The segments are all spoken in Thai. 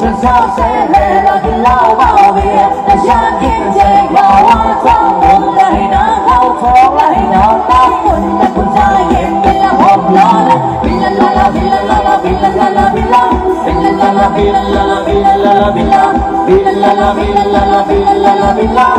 ฉันชอบเสียเลยเรากินเหล้าเมาเบียร์แต่ฉัน بالله بالله بالله بالله بالله بالله بالله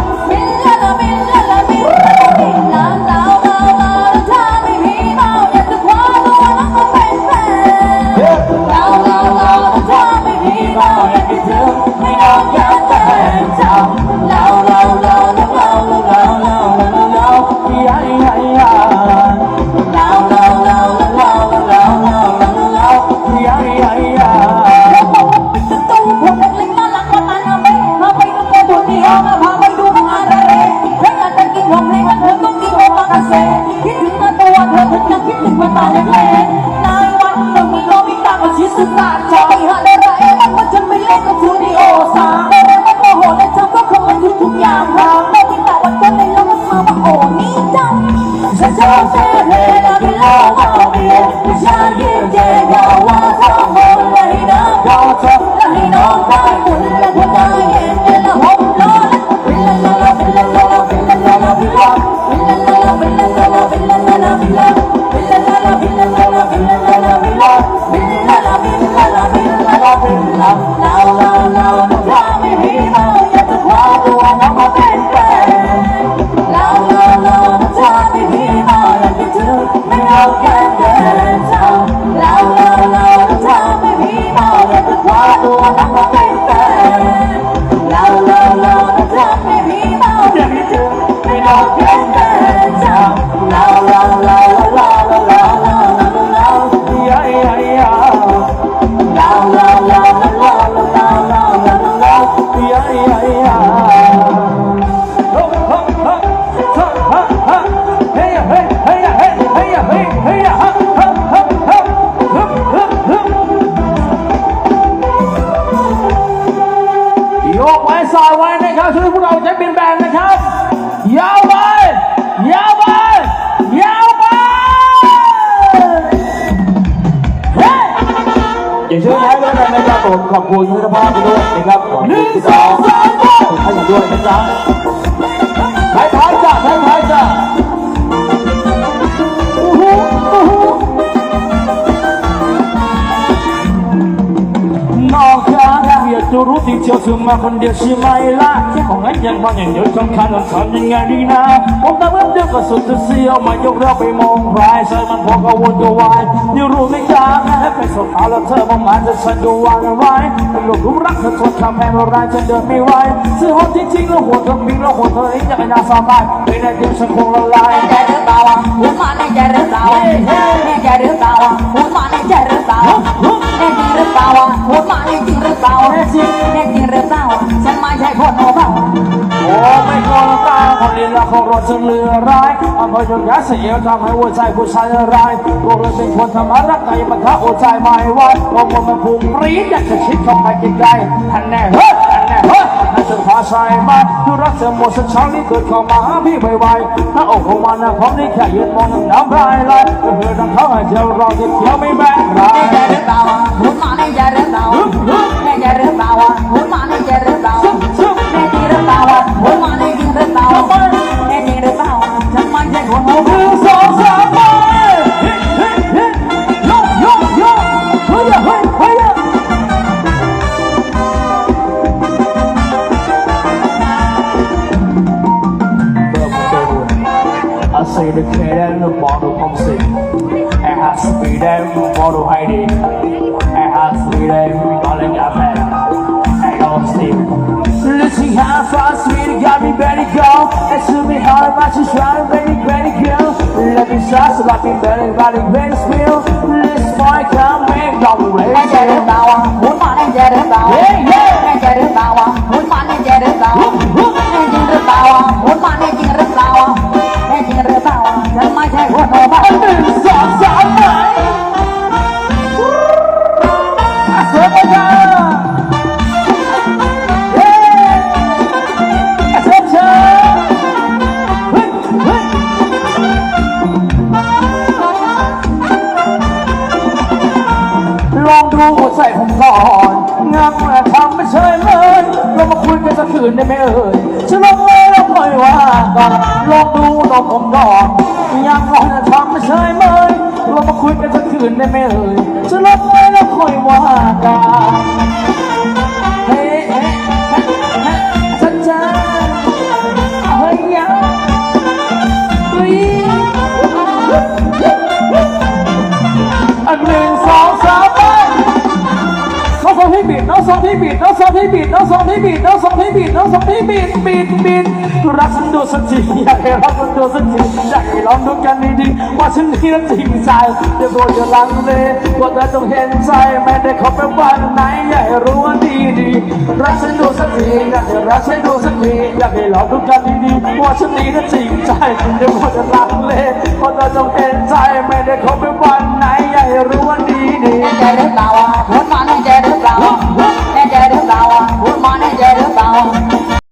ร์ฉันยิ้มเจ๊ก็ว่าท้องหมดเลยนะก็เธอและให้น้องได้บุญและหัวใจเย็นเป็นละหกล้อวิลลาลาวิลลาลาวิลลาลาวิลลาวิลลาลาวิลลาลาวิลลาลาวิลลาวิลลาลาวิลลาลาวิลลาวิลลาลาวิลลาวิลลาวิลลาลาวิลลาวิลลาลาวิลลาเราเราเราถ้าไม่มีเราอยากจะคว้าตัวน้องมาเป็นแฟนเราเราเราถ้าไม่มีเราอยากจะถึงไม่เอา Oh, ช่วยพวกเราใช้เป็นแบนนะครับ ยาวไป ยาวไป ยาวไปเฮ้ยอย่าช่วยย้ายไว้กันนะครับผมขอบคุณคุณภาพด้วยนะครับขอบคุณที่สองขอบคุณท่านด้วยนะจ๊ะท้ ที่เธอคือมาคนเดียวใช่ไหมล่ะของงั้นยังว่าอย่างเดียวสำคัญต้องทำยังไงดีนะผมทำเรื่องเดียวกับสุดจะเสียวมายกเราไปมองใครใส่มันพอกังวลกังวายเดี๋ยวรู้ไหมจ๊ะให้ไปสบตาแล้วเธอมองมาจะฉันก็วางไว้เป็นลูกรู้รักเธอทนทำแพ้โบราณฉันเดินไม่ไหวซื้อหดจริงๆแล้วหัวเธอบินแล้วหัวเธอเองจะเป็นอาสาบายไม่ได้เดียวฉันคงละลายใจหรือเปล่าวะหัวมาในใจหรือเปล่าวะแน่ใจหรือเปล่าวะหัวมาในใจหรือเปล่าวะ คนนี้ละของรถจะเลือร้ายอำเภอยนยาเสียทำให้หัวใจผู้ชายร้ายตัวเลยเป็นคนทำอะไรไกลมันท้าหัวใจไม่ไหวเพราะมันพุ่งปรี๊ดอยากจะชิดเข้าไปใกล้ๆทันแน่เฮ้ยทันแน่เฮ้ยนั่นจะพาชายมาดูรักเธอหมดสักช้อนนี้เกิดเข้ามาพี่ไวๆถ้าอกของมันนะพร้อมนี่แค่ยืนมองน้ำลายไหลเพื่อทำเขาให้เจ้ารอที่เขียวไม่แบ่งรายแน่ใจหรือเปล่าวะหัวมาในใจหรือเปล่าวะแน่ใจหรือเปล่าวะหัวมาในใจหรือเปล่า খেলেন বড় কমসে এহাস বিড়েম বড় হাইরে এহাস বিড়েম বলে গাবে এগস্টিম how half us got me berry girl It's to be hard but she's trying to make me berry girl Love is just like me berry berry berry sweet ลองดูหัวใจผมก่อนงับมาทำไม่เฉยเลยลองมาคุยกันสักคืนได้ไหมเอ่ยจะลองเลยแล้วค่อยว่าก่อนลองดูนมผมก่อน อยังรอจะทำไม่ใช่ไหมเรามาคุยกันสักคืนได้ไหมเอ่ยจะลบไปแล้วค่อยว่ากัน บีดน้องสองที่บีดน้องสองที่บีดน้องสองที่บีดน้องสองที่บีดน้องสองที่บีดบีดบีดรักฉันดูสักทีอยากให้รักฉันดูสักทีอยากให้ลองดูกันดีๆว่าฉันนี่นั้นจริงใจเดี๋ยวโดนจะลังเลว่าเธอต้องเห็นใจไม่ได้ขอไปวันไหนอยากให้รู้ว่าดีดีรักฉันดูสักทีอยากให้รักฉันดูสักทีอยากให้ลองดูกันดีๆว่าฉันนี่นั้นจริงใจเดี๋ยวโดนจะลังเลว่าเธอต้องเห็นใจไม่ได้ขอไปวันไหนอยากให้รู้ว่าดีดีแกหรือเป